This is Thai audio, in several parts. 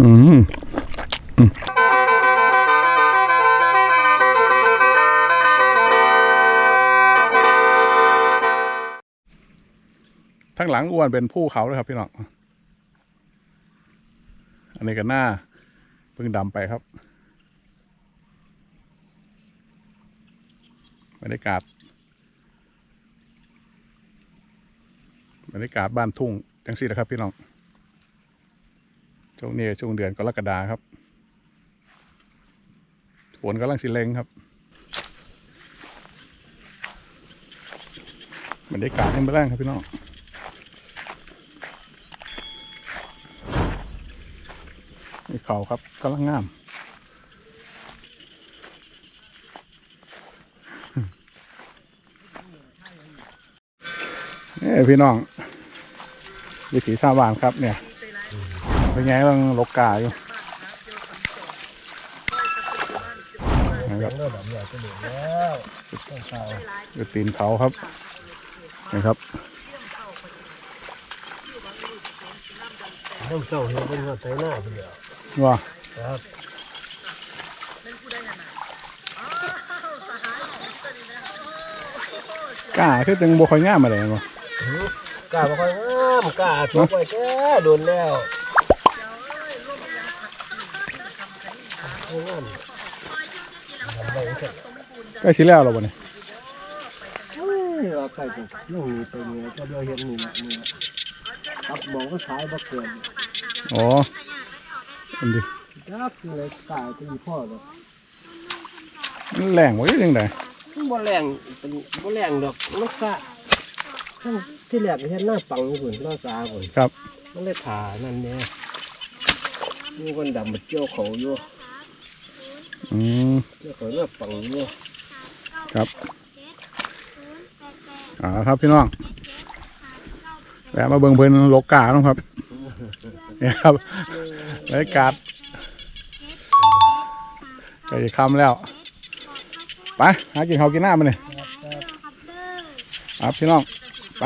อืมทั้งหลังอ้วนเป็นผู้เขาเลยครับพี่น้อง อันนี้ก็หน้าเพิ่งดำไปครับบรรยากาศบรรยากาศบ้านทุ่งจังสี่แหละครับพี่น้อง ช่วงนี้ช่วงเดือนกรกฎาครับฝนกำลังสิเลงครับบรรยากาศให้มาแรงครับพี่น้องนี่เขาครับกำลังงามนี่พี่น้องวิถีชาวบ้านครับเนี่ย เป็นไงต้องลกกาอยู่นะครับเริ่มแบบใหญ่ก็เหลือแล้วต้องเข่าอยู่ตีนเขาครับนี่ครับต้องเข่าเห็นเป็นหัวใจหน้าไปเลยว่าครับกล้าคือตึงบัวคอยง่ามมาเลยมั้งกล้าบ่ค่อยงามกล้าตกไปแก่โดนแล้วงามทำได้เสร็จ ใกล้ชิแล้วเราบ่เนี่ยเฮ้ยเราใส่ไปนู่นนี่ไปเนี่ยก็เดียวเห็นนี่แหละนี่แหละครับมองก็ขายบ่เกินอ๋ออันดียักเลยกล้าตีพ่อเลยมันแรงไว้ยังไงบ่แรงเป็นบ่แรงดอกมันกะขั้นที่แรกเห็นหน้าปังหุ่นหน้าสาหุ่นครับมันเลยผ่านั่นเนี่ยมีคนดำมาเจียวเขาอยู่ อืมเจียวเขาหน้าปังอยู่ครับอ่าครับพี่น้องแวะมาเบิ่งเพิ่นลกกาเนาะครับเนี่ยครับบรรยากาศใกล้จะค่ำแล้ว ไปหากินข้าวกินน้ำมาเนี่ยครับพี่น้อง ไป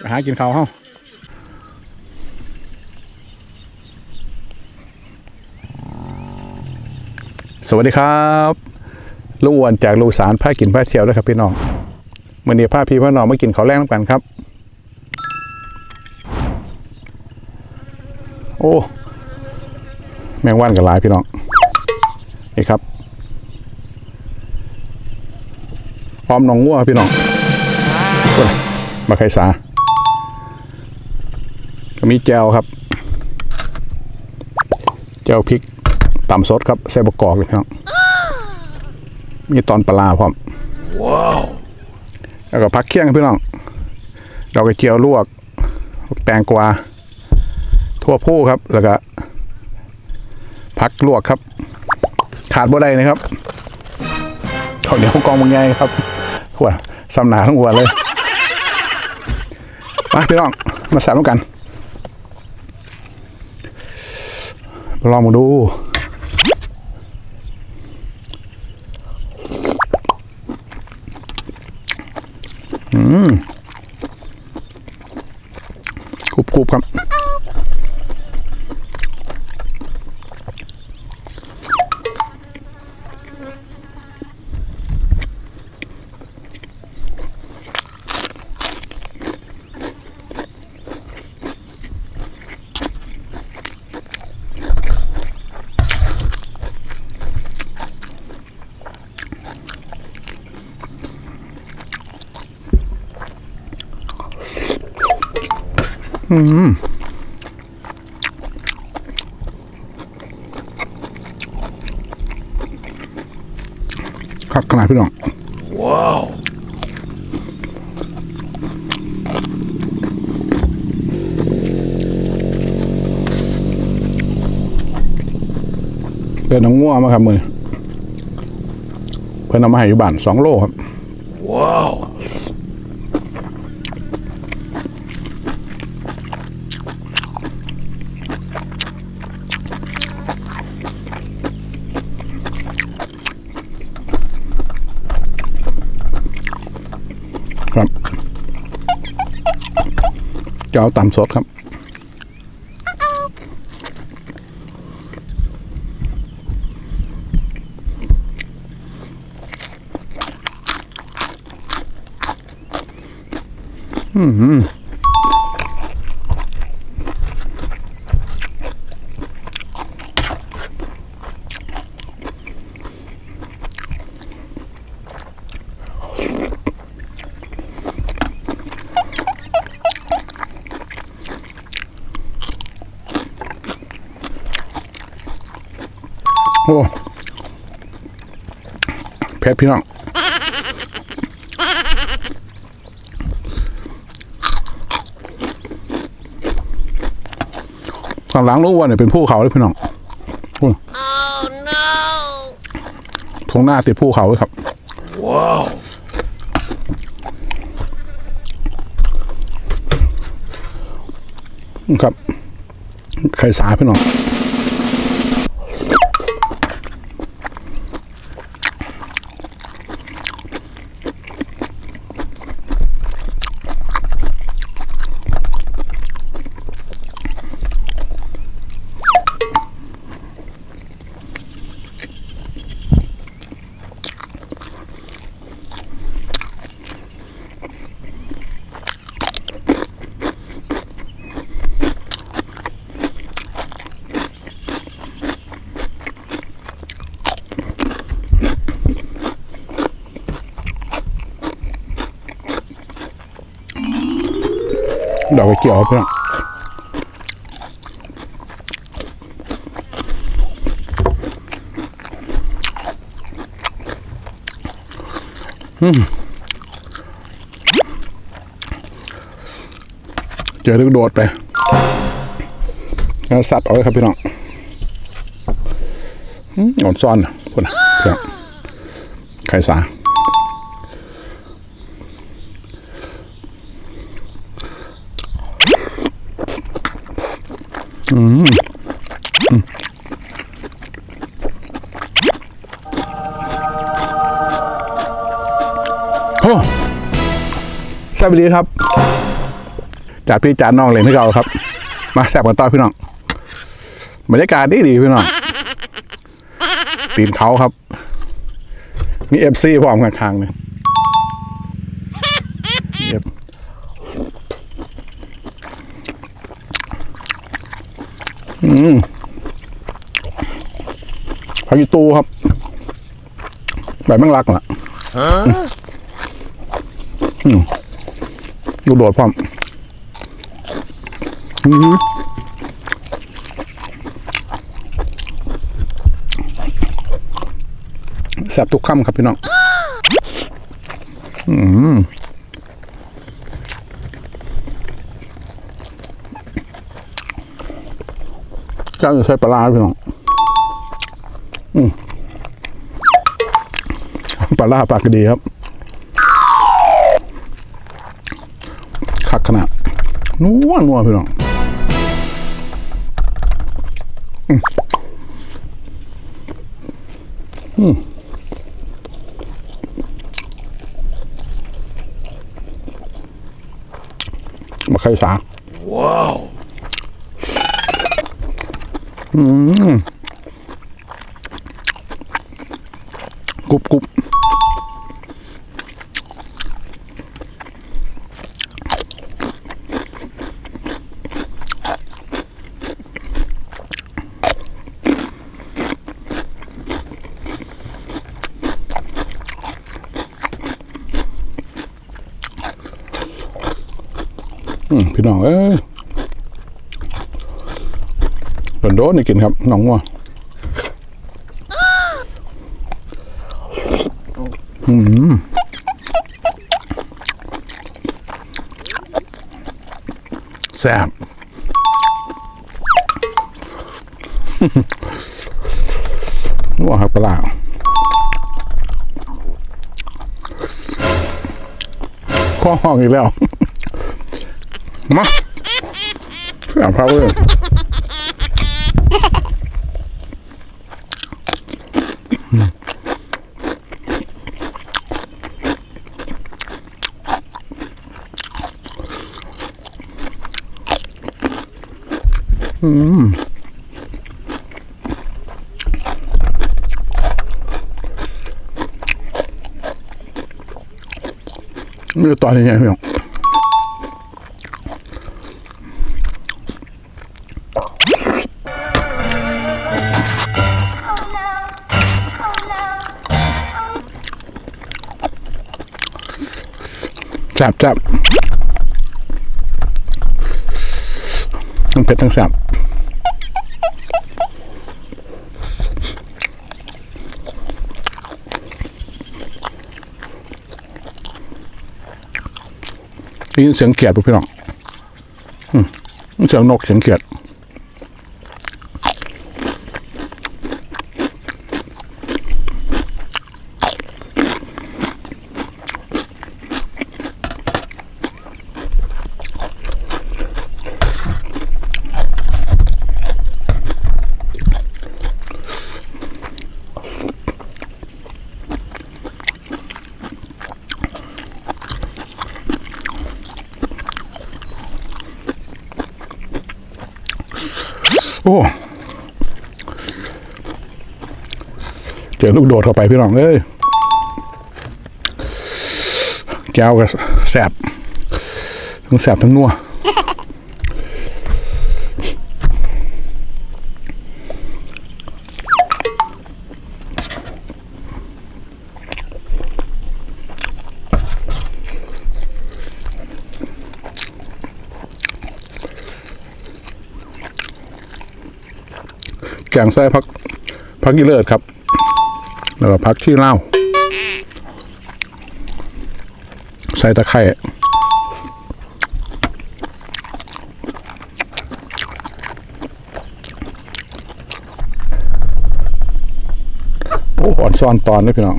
ไปหากินข้าวเฮา วัสดีครับลุงอ้วนจากลูสารพากินพาเที่ยวด้วยครับพี่น้องมื่อนี้าพี่พ่อน้องมากินข้าวแรงน้ำกันครับ โอ้ แมงวันกับหลายพี่น้องนี่ครับพร้อมหนองงัวพี่น้องมาไข่สาก็มีแจวครับแจวพริก ต่ำสดครับใส่บกกอกเลยพี่น้องมีตอนปลาร้าพร้อมว้าวแล้วก็พักเคี่ยงครับพี่น้องเราก็เจียวลวกแตงกวาทั่วผู้ครับ แล้วก็พักลวกครับ ขาดบ่ได้นะครับข้าวเหนียวกองมึงไงครับหัวสำหนาทั้งหัวเลยมาพี่น้องมาแซ่บกันลองมาดู อืม ก อืมครับขนาดพี่น้อง ว้าว เดินน้องงัวมาครับมือ เพื่อนเอามาให้อยู่บ้านสองโลครับ ว้าวาวตำสดครับ อืม เผ็ดพี่น้องข้างหลังรู้ว่าเนี่ยเป็นภูเขาเลยพี่น้องโอ้ no ทงหน้าติดภูเขาเลยครับ ว้าวครับ ไข่สาพี่น้อง ดอกกระเจียวเพี่องอืมเจอลูกโดดไปแล้วสัตว์เอาไว้ครับพี่น้องอืมอ่อนซ่อนพูดนะพี่น้องไข่สา โอ้แซ่บดีครับจัดพี่จานน้องเลยให้เราครับ มาแซ่บกันต่อพี่น้องบรรยากาศดีดีพี่น้องตีนเขาครับมีเอฟซีพร้อมข้างเลย Yep. อืมพายุตูครับแบบแม่งรักล่ะลู กโดดพร้อมอือหือแซ่บทุกคำครับพี่น้อง อืมเจ้าจะใช้ปลาร้าพี่น้องอืมปลาร้าปากดีครับ คักขนาด นัวนัวพี่น้องอืมอืมมาไข่สาว้าวอืมกรุบกรุบ พี่น้องเอ้ยโดนๆนี่กินครับน้องงัวอืมแซ่บนัวครับปลาร้าข้อห้องอีกแล้ว มาสามพาวเวอร์อืมมีตอนนี้ไง แซ่บแซบทั้งเผ็ดทั้งแซ่บได้ยินเสียงเขียดปุ๊พี่น้องเสียงนกเสียงเขียด โอ้เจอลูกโดดเข้าไปพี่น้องเอ้ยแก้วก็แสบทั้งแสบทั้งนัวแกงไส้พักพักกีเลิศครับ แล้วก็พักที่เล่าใส่ตะไคร่โอ้อ่อนซ้อนตอนนี่พี่น้อง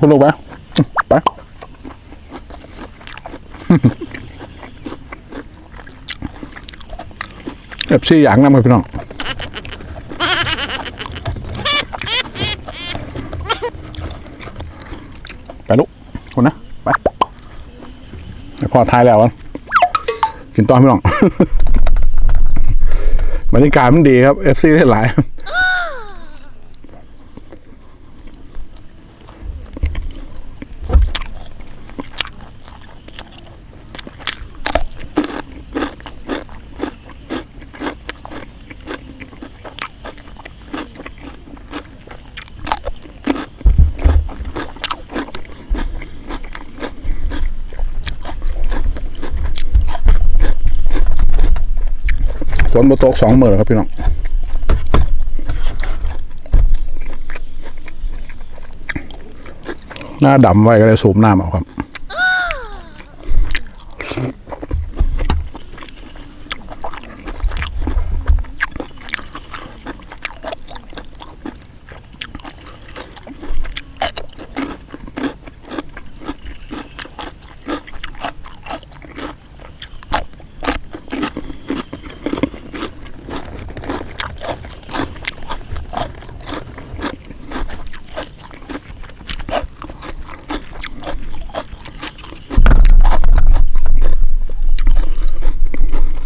คุณลูกไปไปเอฟซีอย่างนั้นมาพี่น้องไปลูกคนนะ ไปพอท้ายแล้วกินตอนพี่น้องบรรยากาศมันดีครับเอฟซีได้หลาย นมาตกสองหมื่นครับพี่น้องหน้าดำไว้ก็เลยสูบน้าเอาครับ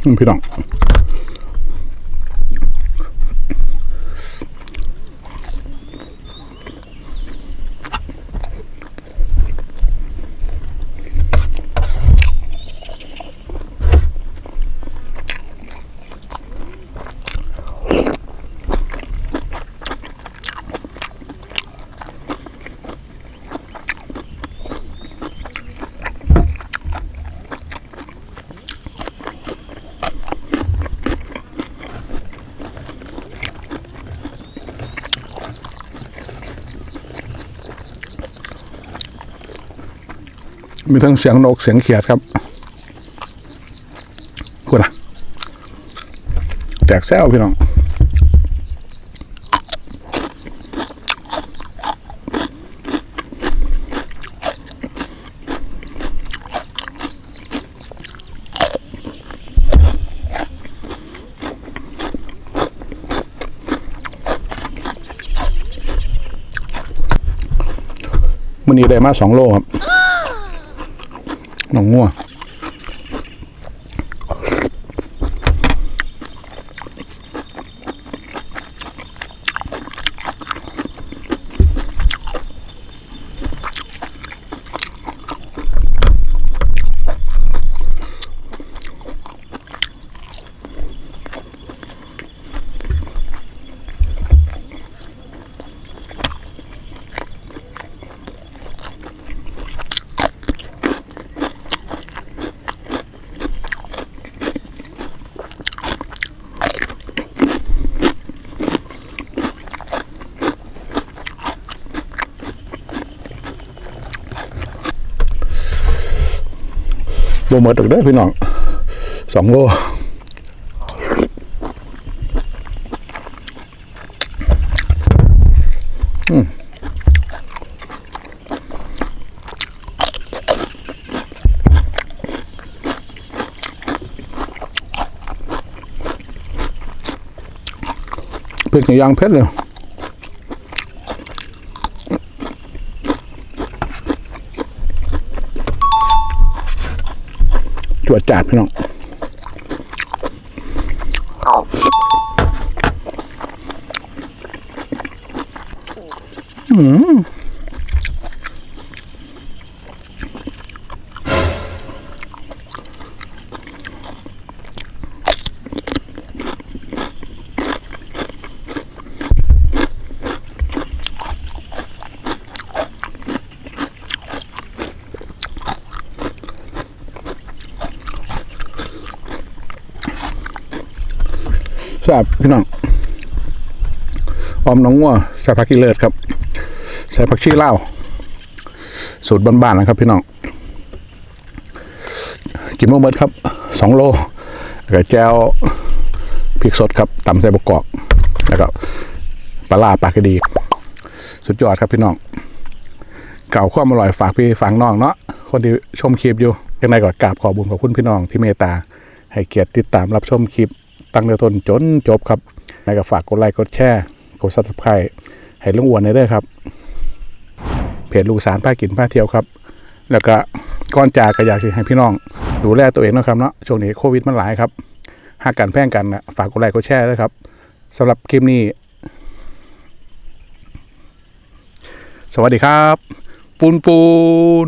อืมพี่น้อง มีทั้งเสียงนกเสียงเขียดครับคุณนะแตกแซวพี่น้องมันนี้ได้มาสองโลครับ ห บ่หมดอกเด้อพี่น้องสองโลอืมเผ็ดอย่างเผ็ดเลย จวดจัดพี่น้องอืม ทราบพี่น้องออมน้องงัวใส่ผักกีเลิศครับใส่ผักชีเลาสูตรบ้านๆนะครับ พี่น้องกินมะเมิดครับสองโลแล้วก็แจวพริกสดครับตำใส่บกกอกแล้วก็ปลาล่าปลากระดี สุดยอดครับพี่น้องเก่าความอร่อยฝากพี่ฝากน้องเนาะคนที่ชมคลิปอยู่ยังไงก็กราบขอบุญขอบคุณพี่น้องที่เมตตาให้เกียรติติดตามรับชมคลิป ตั้งแต่ต้นจนจบครับในก็ฝากกดไลค์กดแชร์กดซับสไครต์ให้ลุงอ้วนได้ด้วยครับ เพจลูกสารป้ากินป้าเที่ยวครับ แล้วก็ก่อนจากก็อยากให้พี่น้อง ดูแลตัวเองนะครับเนาะช่วงนี้โควิดมันหลายครับหากกันแพร่งกันนะฝากกดไลค์กดแชร์ด้วยครับสำหรับคลิปนี้ สวัสดีครับ ปูนปูน